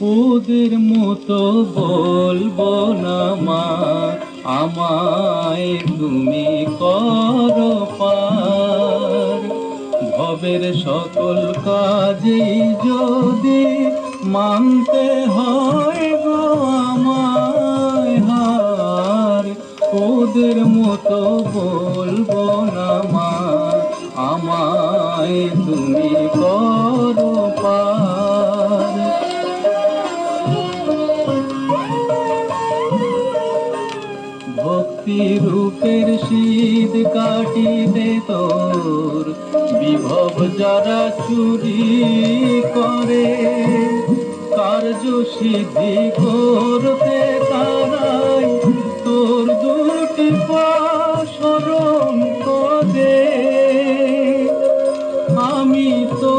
মতো বলব না মা, আমায় তুমি কর ভবের সকল কাজে যদি মানতে হয় গো আমায় হার। ওদের মতো বলব না মা, আমায় তুমি করো রূপের শীত কাটিতে তোর বিভব যারা চুরি করে কার্য সিদ্ধি করতে তারাই তোর দুটি পাশরণ করে। আমি তোর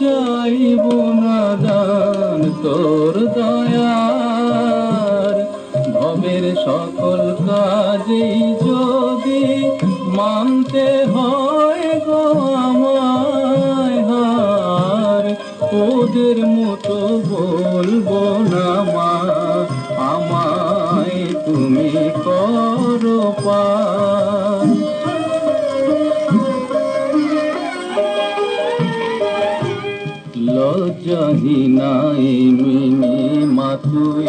চাইব না দান তোর দয়ার। ভবের সকল কাজেই যদি মানতে হয় গো আমায় হার, ওদের মতো বলব না মা, আমায় তুমি করো পার। লজ্জাহীনাই মিনি মাতুই।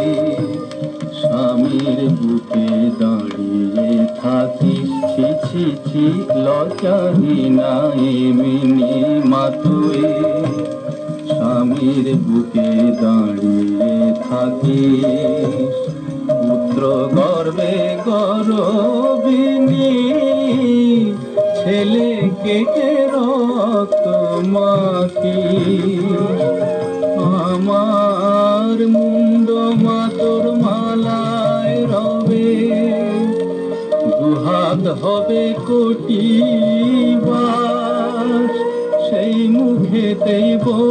স্বামীর বুকে দাঁড়িয়ে থাকিস, ছি ছি ছি লজ্জাহীনাই মিনি মাতুই। স্বামীর বুকে দাঁড়িয়ে থাকিস, পুত্র গর্বে গরবিনী। ছেলে কেটে মাখি আমার মুন্দ মাতর মালায় রবে। দুহাত হবে কোটি বাস সেই মুখেতেই বলব